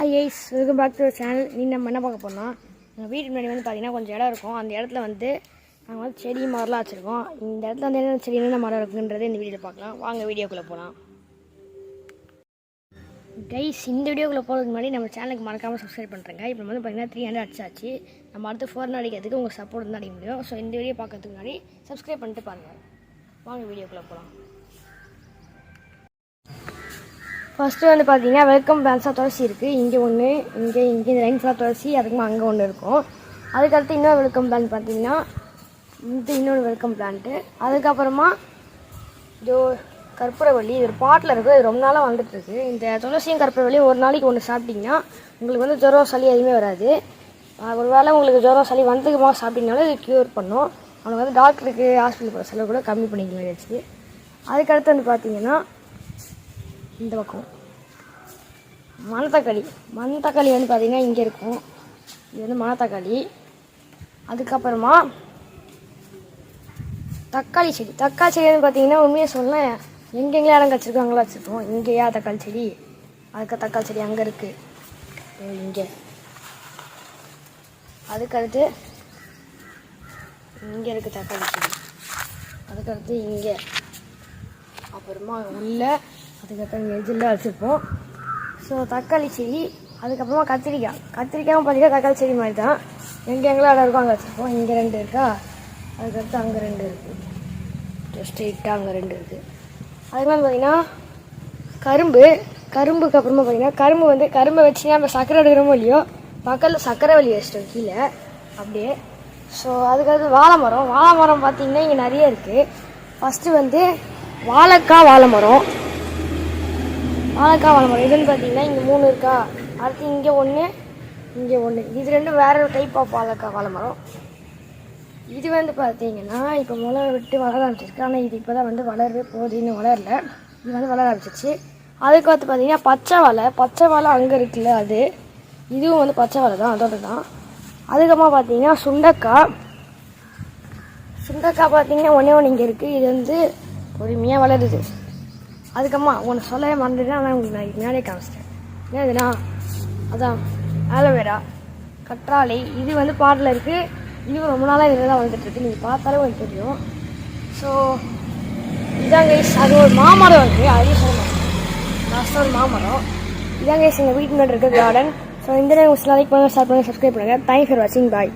Hi guys welcome back to channel நீ நம்ம என்ன பார்க்க போனால் எங்கள் வீட்டு முன்னாடி வந்து பார்த்தீங்கன்னா கொஞ்சம் இடம் இருக்கும். அந்த இடத்துல வந்து நாங்கள் வந்து செடி மரம்லாம் வச்சுருக்கோம். இந்த இடத்துல வந்து என்னென்ன செடி என்னென்ன மரம் இருக்குன்றது இந்த வீடியோவில் பார்க்கலாம். வாங்க வீடியோக்குள்ளே போகலாம் கைஸ் இந்த வீடியோக்குள்ளே போகிறதுக்கு முன்னாடி நம்ம சேனலுக்கு மறக்காமல் சப்ஸ்கிரைப் பண்ணுறேங்க இப்போ வந்து பார்த்தீங்கன்னா த்ரீ ஹண்ட்ரட் அடிச்சாச்சு நம்ம அடுத்து ஃபோர் ஹண்ட்ரட் அடிக்கிறதுக்கு உங்கள் சப்போர்ட் தான் அடிக்க முடியும். ஸோ இந்த வீடியோ பார்க்கறதுக்கு முன்னாடி சப்ஸ்கிரைப் பண்ணிட்டு பாருங்கள் வாங்க வீடியோக்குள்ளே போகலாம் ஃபஸ்ட்டு வந்து பார்த்தீங்கன்னா வெல்கம் பேன்ஸாக துளசி இருக்குது இங்கே ஒன்று இங்கே இங்கே இந்த லைன் துளசி அதுக்குமா அங்கே ஒன்று இருக்கும். அதுக்கடுத்து இன்னொரு வெல்கம் பிளான் பார்த்தீங்கன்னா இது இன்னொரு வெல்கம் பிளான்ட்டு அதுக்கப்புறமா இதோ கற்பூரவள்ளி இது ஒரு பாட்டில் இருக்குது இது ரொம்ப நாளாக வந்துட்டுருக்கு. இந்த துளசியும் கற்பூரவள்ளியும் ஒரு நாளைக்கு ஒன்று சாப்பிட்டிங்கன்னா உங்களுக்கு வந்து ஜுரம் சளி எதுவுமே வராது. ஒரு ஒருவேளை உங்களுக்கு ஜுரம் சளி வந்ததுக்குமா சாப்பிட்டீங்கனாலும் இது க்யூர் பண்ணும். அவனுக்கு வந்து டாக்டருக்கு ஹாஸ்பிட்டல் போகிற செலவு கூட கம்மி பண்ணிக்கலாம் வச்சு அதுக்கடுத்து வந்து பார்த்தீங்கன்னா இந்த பக்கம். மணத்தக்காளி. மணத்தக்காளி வந்து பார்த்திங்கன்னா இங்கே இருக்கும். இது வந்து மணத்தக்காளி. அதுக்கப்புறமா தக்காளி செடி. தக்காளி செடி வந்து பார்த்தீங்கன்னா உண்மையாக சொல்ல எங்கெங்கே இடம் கிடச்சிருக்கோ அங்கெல்லாம் வச்சுருக்கோம் இங்கேயா தக்காளி செடி. அதுக்கு தக்காளி செடி அங்கே இருக்குது இங்கே. அதுக்கடுத்து இங்கே இருக்குது தக்காளி செடி. அதுக்கடுத்து இங்கே. அப்புறமா உள்ள அதுக்கப்புறம் எஜில் வச்சுருப்போம். ஸோ தக்காளி செடி அதுக்கப்புறமா கத்திரிக்காய். கத்திரிக்காயும் பார்த்தீங்கன்னா தக்காளி செடி மாதிரி தான். எங்கே எங்கெல்லாம் இடம் இருக்கோ அங்கே வச்சுருப்போம் இங்கே ரெண்டு இருக்கா? அதுக்கடுத்து அங்கே ரெண்டு இருக்குது ஸ்ட்ரெயிட்டாக அங்கே ரெண்டு இருக்குது அது மாதிரி கரும்பு. கரும்புக்கு அப்புறமா பார்த்தீங்கன்னா கரும்பு வந்து கரும்பை வச்சு நம்ம சக்கரை எடுக்கிறோமோ இல்லையோ பக்கத்தில் சக்கரை வலி வச்சிட்டோம் கீழே அப்படியே. ஸோ அதுக்கடுத்து வாழை மரம் வாழை மரம் பார்த்தீங்கன்னா இங்கே நிறைய இருக்குது ஃபஸ்ட்டு வந்து வாழைக்காய் வாழை மரம் வாழைக்காய் வாழை மரம் இதுன்னு பார்த்தீங்கன்னா இங்கே மூணு இருக்கா? அடுத்து இங்கே ஒன்று இங்கே ஒன்று இது ரெண்டும் வேறு டைப் ஆஃப் வாழைக்காய் வாழை மரம் இது வந்து பார்த்தீங்கன்னா இப்போ முளை விட்டு வளர ஆரம்பிச்சிருக்கு. ஆனால் இது இப்போ தான் வந்து வளருது போகுது. இன்னும் வளரல. இது வந்து வளர ஆரம்பிச்சிச்சு அதுக்கு வந்து பார்த்தீங்கன்னா பச்சை வாழை பச்சை வாழை அங்கே இருக்குல்ல அது? இதுவும் வந்து பச்சை வாழை தான். அதோட தான். அதுக்கப்புறமா பார்த்தீங்கன்னா சுண்டக்காய். சுண்டக்காய் பார்த்தீங்கன்னா ஒன்றே ஒன்று இங்கே இருக்குது இது வந்து பொறுமையாக வளருது. அதுக்கம்மா உன்னை சொல்லவே மறந்துட்டேன். ஆனால் உங்களுக்கு நான் இதுக்கு முன்னாடியே காமிச்சிட்டேன். என்னதுண்ணா அதான் ஆலோவேரா கற்றாழை இது வந்து பாட்டில் இருக்குது இது ரொம்ப நாளாக இதில் தான் வந்துட்டுருக்கு நீங்கள் பார்த்தாலே உங்களுக்கு தெரியும். ஸோ இதாங்க அது ஒரு மாமரம் இருக்குது அதே சொல்ல மாட்டேன் லாஸ்ட்டாக ஒரு மாமரம். இதாங்க எங்கள் வீட்டு முன்னாடி இருக்க கார்டன் ஸோ இந்த நேரம் லைக் பண்ணுங்கள் ஸ்டார்ட் பண்ணுங்கள் சப்ஸ்கிரைப் பண்ணுங்கள் தேங்க்ஸ் ஃபார் வாட்சிங் பாய்